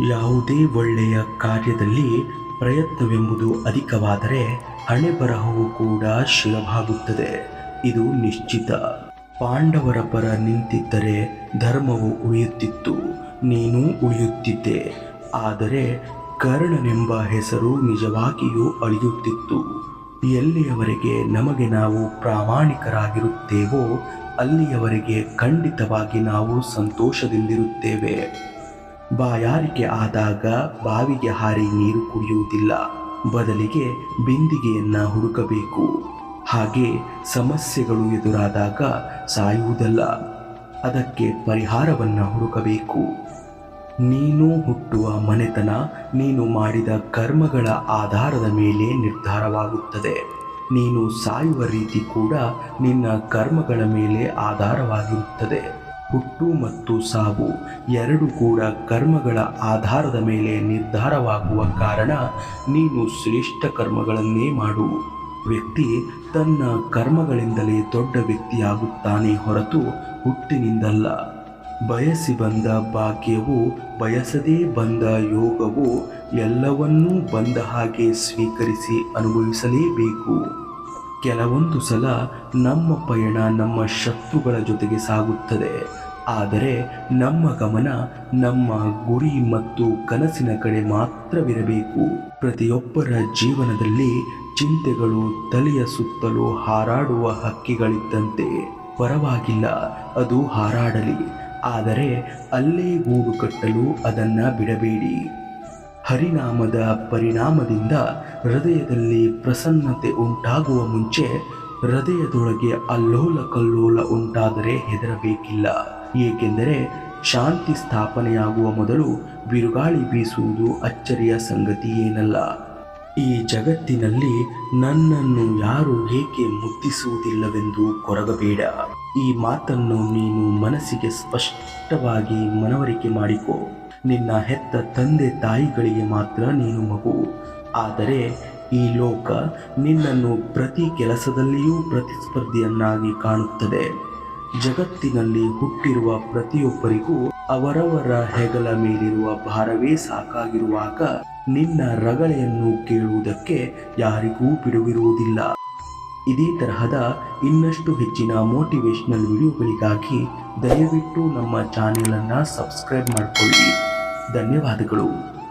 ಯಾವುದೇ ಒಳ್ಳೆಯ ಕಾರ್ಯದಲ್ಲಿ ಪ್ರಯತ್ನವೆಂಬುದು ಅಧಿಕವಾದರೆ ಹಣೆ ಬರಹವು ಕೂಡ ಸುಲಭಾಗುತ್ತದೆ ಇದು ನಿಶ್ಚಿತ. ಪಾಂಡವರ ಪರ ನಿಂತಿದ್ದರೆ ಧರ್ಮವು ಉಳಿಯುತ್ತಿತ್ತು. ನೀನು ಉಳಿಯುತ್ತಿದ್ದೆ. ಆದರೆ ಕರ್ಣನೆಂಬ ಹೆಸರು ನಿಜವಾಗಿಯೂ ಅಳಿಯುತ್ತಿತ್ತು. ಎಲ್ಲಿಯವರೆಗೆ ನಮಗೆ ನಾವು ಪ್ರಾಮಾಣಿಕರಾಗಿರುತ್ತೇವೋ, ಅಲ್ಲಿಯವರೆಗೆ ಖಂಡಿತವಾಗಿ ನಾವು ಸಂತೋಷದಿಂದಿರುತ್ತೇವೆ. ಬಾಯಾರಿಕೆ ಆದಾಗ ಬಾವಿಗೆ ಹಾರಿ ನೀರು ಕುಡಿಯುವುದಿಲ್ಲ. ಬದಲಿಗೆ ಬಿಂದಿಗೆಯನ್ನು ಹುಡುಕಬೇಕು. ಹಾಗೆ ಸಮಸ್ಯೆಗಳು ಎದುರಾದಾಗ ಸಾಯುವುದಲ್ಲ. ಅದಕ್ಕೆ ಪರಿಹಾರವನ್ನು ಹುಡುಕಬೇಕು. ನೀನು ಹುಟ್ಟುವ ಮನೆತನ, ನೀನು ಮಾಡಿದ ಕರ್ಮಗಳ ಆಧಾರದ ಮೇಲೆ ನಿರ್ಧಾರವಾಗುತ್ತದೆ. ನೀನು ಸಾಯುವ ರೀತಿ ಕೂಡ ನಿನ್ನ ಕರ್ಮಗಳ ಮೇಲೆ ಆಧಾರವಾಗಿರುತ್ತದೆ. ಹುಟ್ಟು ಮತ್ತು ಸಾವು ಎರಡು ಕೂಡ ಕರ್ಮಗಳ ಆಧಾರದ ಮೇಲೆ ನಿರ್ಧಾರವಾಗುವ ಕಾರಣ ನೀನು ಶ್ರೇಷ್ಠ ಕರ್ಮಗಳನ್ನೇ ಮಾಡು. ವ್ಯಕ್ತಿ ತನ್ನ ಕರ್ಮಗಳಿಂದಲೇ ದೊಡ್ಡ ವ್ಯಕ್ತಿಯಾಗುತ್ತಾನೆ ಹೊರತು ಹುಟ್ಟಿನಿಂದಲ್ಲ. ಬಯಸಿ ಬಂದ ಭಾಗ್ಯವು, ಬಯಸದೇ ಬಂದ ಯೋಗವು ಎಲ್ಲವನ್ನೂ ಬಂದ ಹಾಗೆ ಸ್ವೀಕರಿಸಿ ಅನುಭವಿಸಲೇಬೇಕು. ಕೆಲವೊಂದು ಸಲ ನಮ್ಮ ಪಯಣ ನಮ್ಮ ಶತ್ರುಗಳ ಜೊತೆಗೆ ಸಾಗುತ್ತದೆ. ಆದರೆ ನಮ್ಮ ಗಮನ ನಮ್ಮ ಗುರಿ ಮತ್ತು ಕನಸಿನ ಕಡೆ ಮಾತ್ರವಿರಬೇಕು. ಪ್ರತಿಯೊಬ್ಬರ ಜೀವನದಲ್ಲಿ ಚಿಂತೆಗಳು ತಲೆಯ ಸುತ್ತಲೂ ಹಾರಾಡುವ ಹಕ್ಕಿಗಳಿದ್ದಂತೆ. ಪರವಾಗಿಲ್ಲ, ಅದು ಹಾರಾಡಲಿ. ಆದರೆ ಅಲ್ಲೇ ಗೂಡು ಕಟ್ಟಲು ಅದನ್ನು ಬಿಡಬೇಡಿ. ಹರಿನಾಮದ ಪರಿಣಾಮದಿಂದ ಹೃದಯದಲ್ಲಿ ಪ್ರಸನ್ನತೆ ಉಂಟಾಗುವ ಮುಂಚೆ ಹೃದಯದೊಳಗೆ ಅಲ್ಲೋಲ ಕಲ್ಲೋಲ ಉಂಟಾದರೆ ಹೆದರಬೇಕಿಲ್ಲ. ಏಕೆಂದರೆ ಶಾಂತಿ ಸ್ಥಾಪನೆಯಾಗುವ ಮೊದಲು ಬಿರುಗಾಳಿ ಬೀಸುವುದು ಅಚ್ಚರಿಯ ಸಂಗತಿಯೇನಲ್ಲ ಈ ಜಗತ್ತಿನಲ್ಲಿ ನನ್ನನ್ನು ಯಾರು ಏಕೆ ಮುದ್ದಿಸುವುದಿಲ್ಲವೆಂದು ಕೊರಗಬೇಡ. ಈ ಮಾತನ್ನು ನೀನು ಮನಸ್ಸಿಗೆ ಸ್ಪಷ್ಟವಾಗಿ ಮನವರಿಕೆ ಮಾಡಿಕೊ. ನಿನ್ನ ಹೆತ್ತ ತಂದೆ ತಾಯಿಗಳಿಗೆ ಮಾತ್ರ ನೀನು ಮಗು. ಆದರೆ ಈ ಲೋಕ ನಿನ್ನನ್ನು ಪ್ರತಿ ಕೆಲಸದಲ್ಲಿಯೂ ಪ್ರತಿಸ್ಪರ್ಧಿಯನ್ನಾಗಿ ಕಾಣುತ್ತದೆ. ಜಗತ್ತಿನಲ್ಲಿ ಹುಟ್ಟಿರುವ ಪ್ರತಿಯೊಬ್ಬರಿಗೂ ಅವರವರ ಹೆಗಲ ಮೇಲಿರುವ ಭಾರವೇ ಸಾಕಾಗಿರುವಾಗ ನಿನ್ನ ರಗಳೆಯನ್ನು ಕೇಳುವುದಕ್ಕೆ ಯಾರಿಗೂ ಬಿಡುವಿರುವುದಿಲ್ಲ. ಇದೇ ತರಹದ ಇನ್ನಷ್ಟು ಹೆಚ್ಚಿನ ಮೋಟಿವೇಶ್ನಲ್ ವಿಡಿಯೋಗಳಿಗಾಗಿ ದಯವಿಟ್ಟು ನಮ್ಮ ಚಾನೆಲನ್ನು ಸಬ್ಸ್ಕ್ರೈಬ್ ಮಾಡಿಕೊಳ್ಳಿ. ಧನ್ಯವಾದಗಳು.